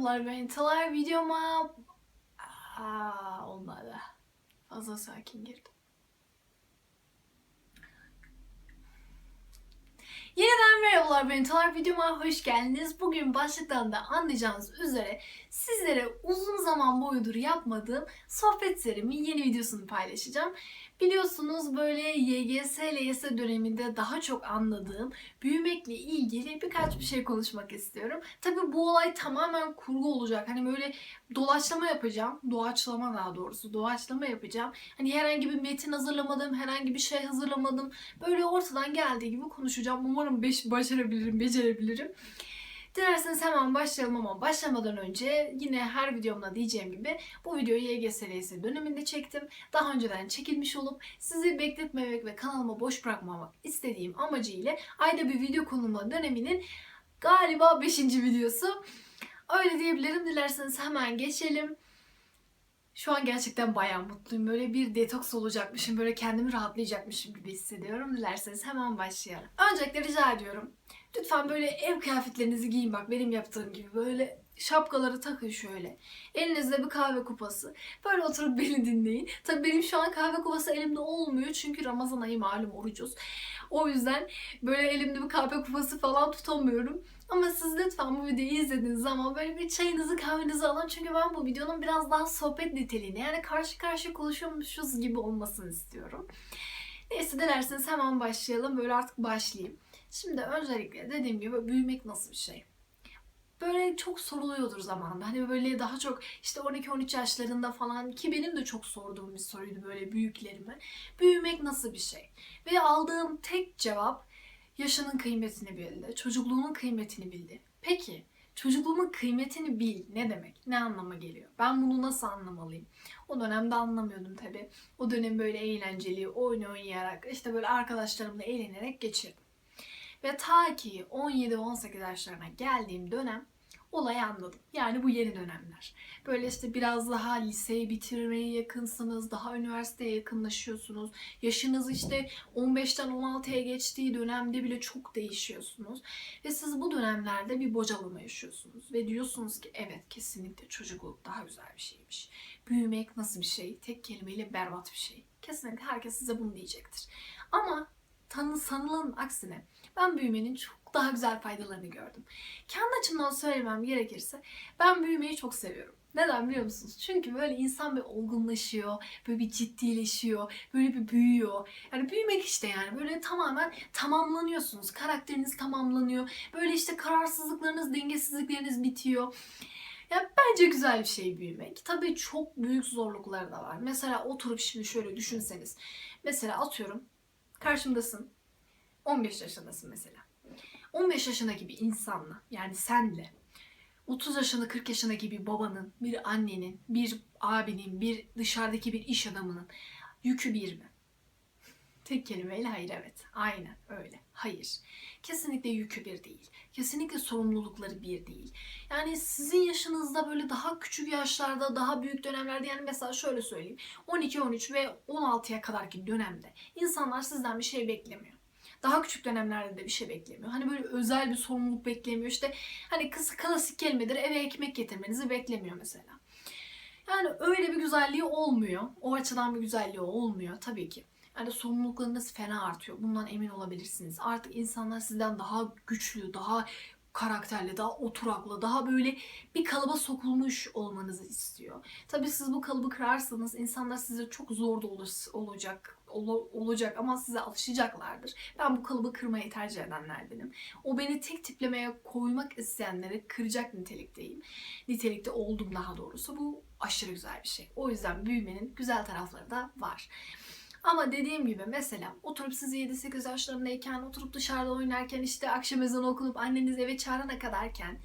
merhabalar ben Talay videoma Aa, olmadı. Fazla sakin girdim. Yeniden merhabalar ben Talay videoma hoş geldiniz. Bugün başlıktan da anlayacağınız üzere sizlere uzun zaman boyudur yapmadığım sohbet serimin yeni videosunu paylaşacağım. Biliyorsunuz böyle YGS, LYS döneminde daha çok anladığım büyümekle ilgili birkaç bir şey konuşmak istiyorum. Tabii bu olay tamamen kurgu olacak. Hani böyle doğaçlama yapacağım. Doğaçlama daha doğrusu. Doğaçlama yapacağım. Hani herhangi bir metin hazırlamadım, herhangi bir şey hazırlamadım. Böyle ortadan geldiği gibi konuşacağım. Umarım beş, başarabilirim, becerebilirim. Dilerseniz hemen başlayalım ama başlamadan önce yine her videomda diyeceğim gibi bu videoyu YGS LYS döneminde çektim. Daha önceden çekilmiş olup sizi bekletmemek ve kanalıma boş bırakmamak istediğim amacıyla ayda bir video konulma döneminin galiba 5. videosu. Öyle diyebilirim. Dilerseniz hemen geçelim. Şu an gerçekten bayağı mutluyum. Böyle bir detoks olacakmışım. Böyle kendimi rahatlayacakmışım gibi hissediyorum. Dilerseniz hemen başlayalım. Öncelikle rica ediyorum. Lütfen böyle ev kıyafetlerinizi giyin bak benim yaptığım gibi. Böyle şapkaları takın şöyle. Elinizde bir kahve kupası. Böyle oturup beni dinleyin. Tabii benim şu an kahve kupası elimde olmuyor. Çünkü Ramazan ayı malum orucuz. O yüzden böyle elimde bir kahve kupası falan tutamıyorum. Ama siz lütfen bu videoyu izlediğiniz zaman böyle bir çayınızı kahvenizi alın. Çünkü ben bu videonun biraz daha sohbet niteliğini yani karşı karşıya konuşuyormuşuz gibi olmasını istiyorum. Neyse dilerseniz hemen başlayalım. Böyle artık başlayayım. Şimdi öncelikle dediğim gibi büyümek nasıl bir şey? Böyle çok soruluyordur zamanında. Hani böyle daha çok işte 12-13 yaşlarında falan ki benim de çok sorduğum bir soruydu böyle büyüklerime. Büyümek nasıl bir şey? Ve aldığım tek cevap yaşının kıymetini bildi, çocukluğunun kıymetini bildi. Peki çocukluğumun kıymetini bil ne demek? Ne anlama geliyor? Ben bunu nasıl anlamalıyım? O dönemde anlamıyordum tabii. O dönem böyle eğlenceli, oyun oynayarak, işte böyle arkadaşlarımla eğlenerek geçirdim. Ve ta ki 17-18 yaşlarına geldiğim dönem olayı anladım. Yani bu yeni dönemler. Böyle işte biraz daha liseyi bitirmeye yakınsınız, daha üniversiteye yakınlaşıyorsunuz. Yaşınız işte 15'ten 16'ya geçtiği dönemde bile çok değişiyorsunuz. Ve siz bu dönemlerde bir bocalama yaşıyorsunuz. Ve diyorsunuz ki evet kesinlikle çocukluk daha güzel bir şeymiş. Büyümek nasıl bir şey? Tek kelimeyle berbat bir şey. Kesinlikle herkes size bunu diyecektir. Ama tanı sanılanın aksine ben büyümenin çok daha güzel faydalarını gördüm. Kendi açımdan söylemem gerekirse ben büyümeyi çok seviyorum. Neden biliyor musunuz? Çünkü böyle insan bir olgunlaşıyor, böyle bir ciddileşiyor, böyle bir büyüyor. Yani büyümek işte yani böyle tamamen tamamlanıyorsunuz. Karakteriniz tamamlanıyor. Böyle işte kararsızlıklarınız, dengesizlikleriniz bitiyor. Ya bence güzel bir şey büyümek. Tabii çok büyük zorlukları da var. Mesela oturup şimdi şöyle düşünseniz. Mesela atıyorum karşımdasın. 15 yaşındasın mesela. 15 yaşındaki bir insanla yani senle 30 yaşında 40 yaşındaki bir babanın, bir annenin, bir abinin, bir dışarıdaki bir iş adamının yükü bir mi? Tek kelimeyle hayır evet. Aynen öyle. Hayır. Kesinlikle yükü bir değil. Kesinlikle sorumlulukları bir değil. Yani sizin yaşınızda böyle daha küçük yaşlarda, daha büyük dönemlerde yani mesela şöyle söyleyeyim. 12, 13 ve 16'ya kadarki dönemde insanlar sizden bir şey beklemiyor. Daha küçük dönemlerde de bir şey beklemiyor. Hani böyle özel bir sorumluluk beklemiyor. İşte hani kısa klasik kelimedir eve ekmek getirmenizi beklemiyor mesela. Yani öyle bir güzelliği olmuyor. O açıdan bir güzelliği olmuyor tabii ki. Yani sorumluluklarınız fena artıyor. Bundan emin olabilirsiniz. Artık insanlar sizden daha güçlü, daha karakterli, daha oturaklı, daha böyle bir kalıba sokulmuş olmanızı istiyor. Tabii siz bu kalıbı kırarsanız insanlar size çok zor da olacak ol- olacak ama size alışacaklardır. Ben bu kalıbı kırmayı tercih edenlerdenim. O beni tek tiplemeye koymak isteyenleri kıracak nitelikteyim. Nitelikte oldum daha doğrusu. Bu aşırı güzel bir şey. O yüzden büyümenin güzel tarafları da var. Ama dediğim gibi mesela oturup siz 7-8 yaşlarındayken oturup dışarıda oynarken işte akşam ezanı okunup anneniz eve çağırana kadarken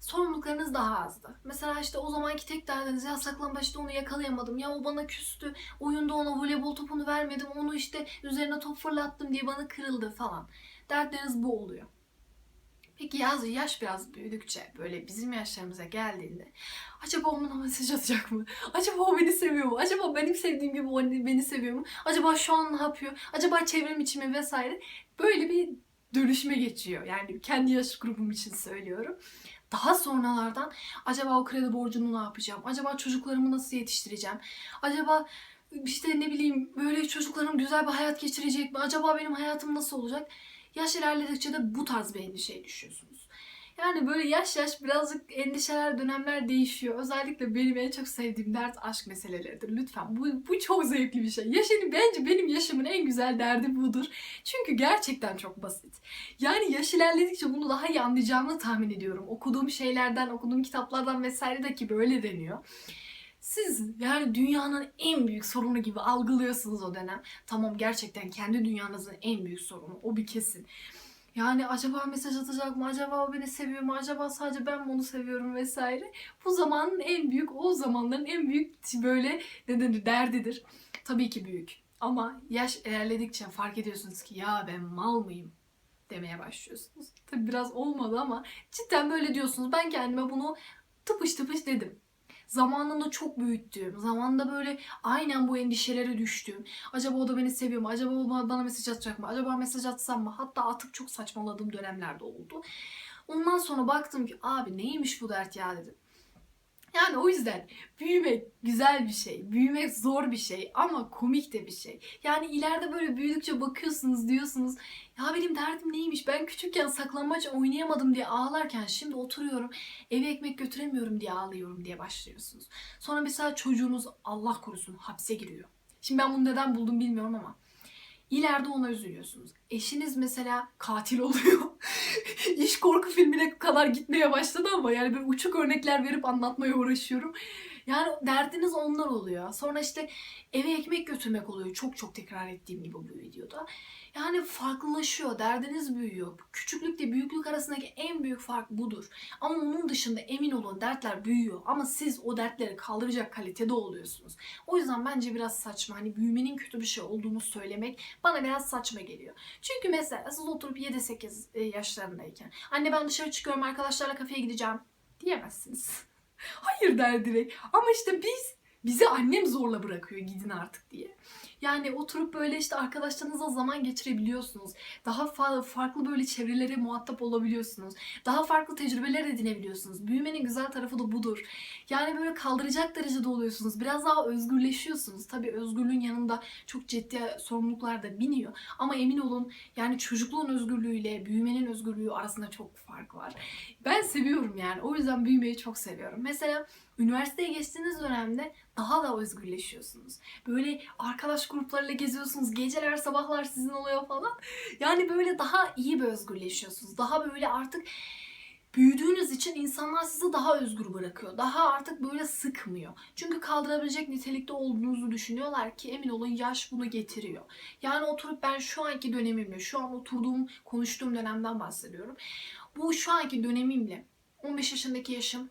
sorumluluklarınız daha azdı. Mesela işte o zamanki tek derdiniz ya saklambaçta onu yakalayamadım. Ya o bana küstü. Oyunda ona voleybol topunu vermedim. Onu işte üzerine top fırlattım diye bana kırıldı falan. Dertleriniz bu oluyor. Peki yaz, yaş biraz büyüdükçe böyle bizim yaşlarımıza geldiğinde acaba o mesaj atacak mı? Acaba o beni seviyor mu? Acaba benim sevdiğim gibi o beni seviyor mu? Acaba şu an ne yapıyor? Acaba çevrem için vesaire? Böyle bir dönüşme geçiyor. Yani kendi yaş grubum için söylüyorum. Daha sonralardan acaba o kredi borcunu ne yapacağım? Acaba çocuklarımı nasıl yetiştireceğim? Acaba işte ne bileyim böyle çocuklarım güzel bir hayat geçirecek mi? Acaba benim hayatım nasıl olacak? Yaş ilerledikçe de bu tarz bir endişeye düşüyorsunuz. Yani böyle yaş yaş birazcık endişeler, dönemler değişiyor. Özellikle benim en çok sevdiğim dert aşk meseleleridir. Lütfen bu, bu çok zevkli bir şey. Yaşını bence benim yaşımın en güzel derdi budur. Çünkü gerçekten çok basit. Yani yaş ilerledikçe bunu daha iyi anlayacağımı tahmin ediyorum. Okuduğum şeylerden, okuduğum kitaplardan vesaire de ki böyle deniyor. Siz yani dünyanın en büyük sorunu gibi algılıyorsunuz o dönem. Tamam gerçekten kendi dünyanızın en büyük sorunu. O bir kesin. Yani acaba mesaj atacak mı? Acaba o beni seviyor mu? Acaba sadece ben mi onu seviyorum vesaire. Bu zamanın en büyük, o zamanların en büyük böyle ne denir derdidir. Tabii ki büyük. Ama yaş ilerledikçe fark ediyorsunuz ki ya ben mal mıyım demeye başlıyorsunuz. Tabii biraz olmadı ama cidden böyle diyorsunuz. Ben kendime bunu tıpış tıpış dedim zamanında çok büyüttüğüm, zamanında böyle aynen bu endişelere düştüğüm, acaba o da beni seviyor mu, acaba o bana mesaj atacak mı, acaba mesaj atsam mı, hatta atıp çok saçmaladığım dönemlerde oldu. Ondan sonra baktım ki abi neymiş bu dert ya? dedim. Yani o yüzden büyümek güzel bir şey. Büyümek zor bir şey ama komik de bir şey. Yani ileride böyle büyüdükçe bakıyorsunuz diyorsunuz ya benim derdim neymiş? Ben küçükken saklambaç oynayamadım diye ağlarken şimdi oturuyorum eve ekmek götüremiyorum diye ağlıyorum diye başlıyorsunuz. Sonra mesela çocuğunuz Allah korusun hapse giriyor. Şimdi ben bunu neden buldum bilmiyorum ama İleride ona üzülüyorsunuz. Eşiniz mesela katil oluyor. İş korku filmine kadar gitmeye başladı ama yani böyle uçuk örnekler verip anlatmaya uğraşıyorum. Yani derdiniz onlar oluyor. Sonra işte eve ekmek götürmek oluyor. Çok çok tekrar ettiğim gibi bu videoda. Yani farklılaşıyor. Derdiniz büyüyor. Küçüklükle büyüklük arasındaki en büyük fark budur. Ama onun dışında emin olun dertler büyüyor. Ama siz o dertleri kaldıracak kalitede oluyorsunuz. O yüzden bence biraz saçma. Hani büyümenin kötü bir şey olduğunu söylemek bana biraz saçma geliyor. Çünkü mesela siz oturup 7-8 e, yaşlarındayken anne ben dışarı çıkıyorum arkadaşlarla kafeye gideceğim diyemezsiniz. Hayır der direkt. Ama işte biz bizi annem zorla bırakıyor gidin artık diye. Yani oturup böyle işte arkadaşlarınızla zaman geçirebiliyorsunuz. Daha fa- farklı böyle çevrelere muhatap olabiliyorsunuz. Daha farklı tecrübeler edinebiliyorsunuz. Büyümenin güzel tarafı da budur. Yani böyle kaldıracak derecede oluyorsunuz. Biraz daha özgürleşiyorsunuz. Tabii özgürlüğün yanında çok ciddi sorumluluklar da biniyor. Ama emin olun yani çocukluğun özgürlüğüyle büyümenin özgürlüğü arasında çok fark var. Ben seviyorum yani. O yüzden büyümeyi çok seviyorum. Mesela üniversiteye geçtiğiniz dönemde daha da özgürleşiyorsunuz. Böyle arkadaş gruplarıyla geziyorsunuz. Geceler sabahlar sizin oluyor falan. Yani böyle daha iyi bir özgürleşiyorsunuz. Daha böyle artık büyüdüğünüz için insanlar sizi daha özgür bırakıyor. Daha artık böyle sıkmıyor. Çünkü kaldırabilecek nitelikte olduğunuzu düşünüyorlar ki emin olun yaş bunu getiriyor. Yani oturup ben şu anki dönemimle, şu an oturduğum, konuştuğum dönemden bahsediyorum. Bu şu anki dönemimle 15 yaşındaki yaşım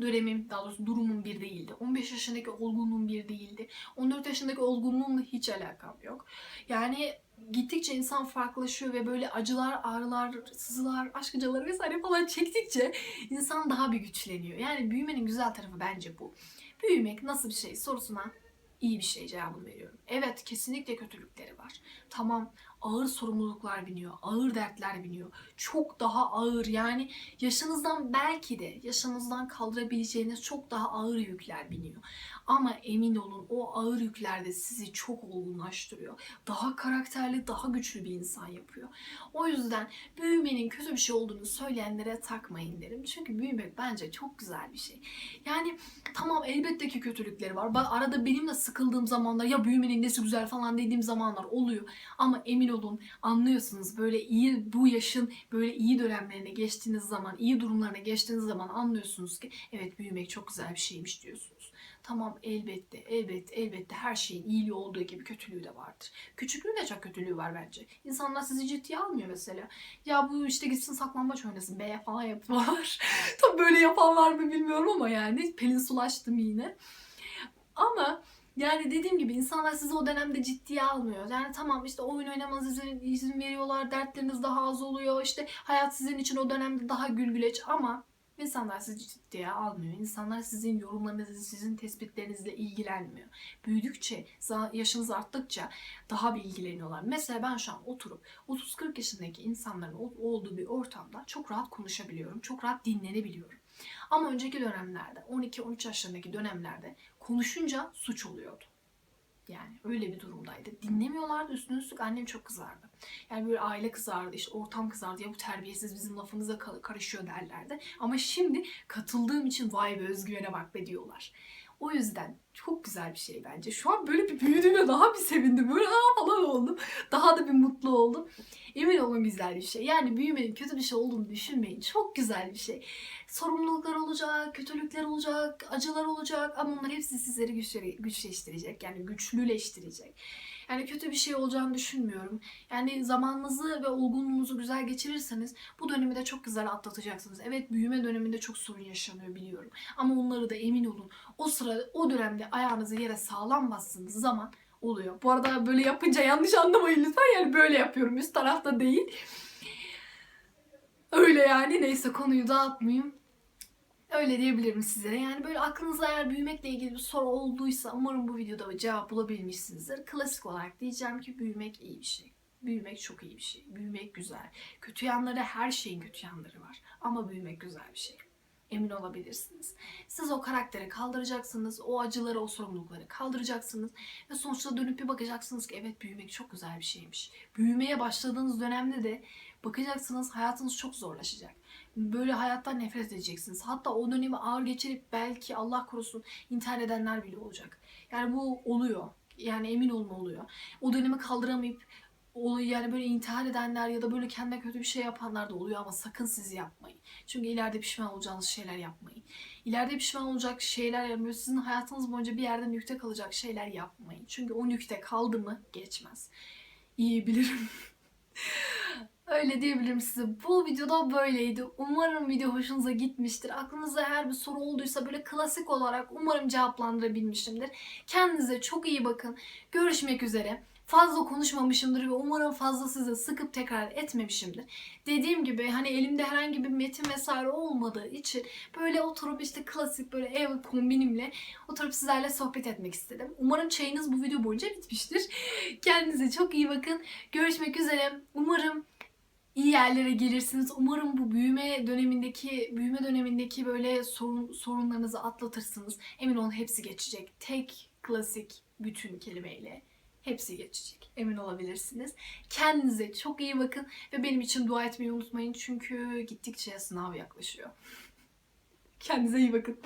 dönemim, daha doğrusu durumum bir değildi. 15 yaşındaki olgunluğum bir değildi. 14 yaşındaki olgunluğumla hiç alakam yok. Yani gittikçe insan farklılaşıyor ve böyle acılar, ağrılar, sızılar, aşk acıları vesaire falan çektikçe insan daha bir güçleniyor. Yani büyümenin güzel tarafı bence bu. Büyümek nasıl bir şey sorusuna iyi bir şey cevabını veriyorum. Evet kesinlikle kötülükleri var. Tamam ağır sorumluluklar biniyor, ağır dertler biniyor. Çok daha ağır yani yaşınızdan belki de yaşınızdan kaldırabileceğiniz çok daha ağır yükler biniyor. Ama emin olun o ağır yükler de sizi çok olgunlaştırıyor. Daha karakterli, daha güçlü bir insan yapıyor. O yüzden büyümenin kötü bir şey olduğunu söyleyenlere takmayın derim. Çünkü büyümek bence çok güzel bir şey. Yani tamam elbette ki kötülükleri var. Arada benim de sıkıldığım zamanlar ya büyümenin nesi güzel falan dediğim zamanlar oluyor. Ama emin olun anlıyorsunuz böyle iyi bu yaşın böyle iyi dönemlerine geçtiğiniz zaman, iyi durumlarına geçtiğiniz zaman anlıyorsunuz ki evet büyümek çok güzel bir şeymiş diyorsunuz. Tamam elbette, elbette, elbette her şeyin iyiliği olduğu gibi kötülüğü de vardır. Küçüklüğün de çok kötülüğü var bence. İnsanlar sizi ciddiye almıyor mesela. Ya bu işte gitsin saklambaç oynasın be falan yapıyorlar. Tabii böyle yapan var mı bilmiyorum ama yani pelinsulaştım yine. Ama yani dediğim gibi insanlar sizi o dönemde ciddiye almıyor. Yani tamam işte oyun oynamanız izin, izin veriyorlar, dertleriniz daha az oluyor. İşte hayat sizin için o dönemde daha gülgüleç ama İnsanlar sizi ciddiye almıyor. İnsanlar sizin yorumlarınızı, sizin tespitlerinizle ilgilenmiyor. Büyüdükçe, yaşınız arttıkça daha bir ilgileniyorlar. Mesela ben şu an oturup 30-40 yaşındaki insanların ol- olduğu bir ortamda çok rahat konuşabiliyorum. Çok rahat dinlenebiliyorum. Ama önceki dönemlerde, 12-13 yaşlarındaki dönemlerde konuşunca suç oluyordu. Yani öyle bir durumdaydı. Dinlemiyorlardı üstüne üstlük annem çok kızardı. Yani böyle aile kızardı, işte ortam kızardı ya bu terbiyesiz bizim lafımıza ka- karışıyor derlerdi. Ama şimdi katıldığım için vay be özgüvene bak be diyorlar. O yüzden çok güzel bir şey bence. Şu an böyle bir büyüdüğüme daha bir sevindim. Böyle ha falan oldum. Daha da bir mutlu oldum. Emin olun güzel bir şey. Yani büyümenin kötü bir şey olduğunu düşünmeyin. Çok güzel bir şey. Sorumluluklar olacak, kötülükler olacak, acılar olacak ama onlar hepsi sizleri güçleştirecek. Yani güçlüleştirecek. Yani kötü bir şey olacağını düşünmüyorum. Yani zamanınızı ve olgunluğunuzu güzel geçirirseniz bu dönemi de çok güzel atlatacaksınız. Evet büyüme döneminde çok sorun yaşanıyor biliyorum. Ama onları da emin olun. O sırada o dönemde ayağınızı yere sağlam bastığınız zaman oluyor. Bu arada böyle yapınca yanlış anlamayın lütfen. Yani böyle yapıyorum. Üst tarafta değil. Öyle yani. Neyse konuyu dağıtmayayım. Öyle diyebilirim sizlere. Yani böyle aklınızda eğer büyümekle ilgili bir soru olduysa umarım bu videoda cevap bulabilmişsinizdir. Klasik olarak diyeceğim ki büyümek iyi bir şey. Büyümek çok iyi bir şey. Büyümek güzel. Kötü yanları her şeyin kötü yanları var. Ama büyümek güzel bir şey. Emin olabilirsiniz. Siz o karakteri kaldıracaksınız. O acıları, o sorumlulukları kaldıracaksınız. Ve sonuçta dönüp bir bakacaksınız ki evet büyümek çok güzel bir şeymiş. Büyümeye başladığınız dönemde de bakacaksınız hayatınız çok zorlaşacak. Böyle hayattan nefret edeceksiniz. Hatta o dönemi ağır geçirip belki Allah korusun intihar edenler bile olacak. Yani bu oluyor. Yani emin olun oluyor. O dönemi kaldıramayıp yani böyle intihar edenler ya da böyle kendine kötü bir şey yapanlar da oluyor ama sakın siz yapmayın. Çünkü ileride pişman olacağınız şeyler yapmayın. İleride pişman olacak şeyler yani sizin hayatınız boyunca bir yerde nükte kalacak şeyler yapmayın. Çünkü o nükte kaldı mı geçmez. İyi bilirim. Öyle diyebilirim size. Bu videoda böyleydi. Umarım video hoşunuza gitmiştir. Aklınızda eğer bir soru olduysa böyle klasik olarak umarım cevaplandırabilmişimdir. Kendinize çok iyi bakın. Görüşmek üzere. Fazla konuşmamışımdır ve umarım fazla size sıkıp tekrar etmemişimdir. Dediğim gibi hani elimde herhangi bir metin vesaire olmadığı için böyle oturup işte klasik böyle ev kombinimle oturup sizlerle sohbet etmek istedim. Umarım çayınız bu video boyunca bitmiştir. Kendinize çok iyi bakın. Görüşmek üzere. Umarım iyi yerlere gelirsiniz. Umarım bu büyüme dönemindeki büyüme dönemindeki böyle sorun, sorunlarınızı atlatırsınız. Emin olun hepsi geçecek. Tek klasik bütün kelimeyle hepsi geçecek. Emin olabilirsiniz. Kendinize çok iyi bakın ve benim için dua etmeyi unutmayın çünkü gittikçe sınav yaklaşıyor. Kendinize iyi bakın.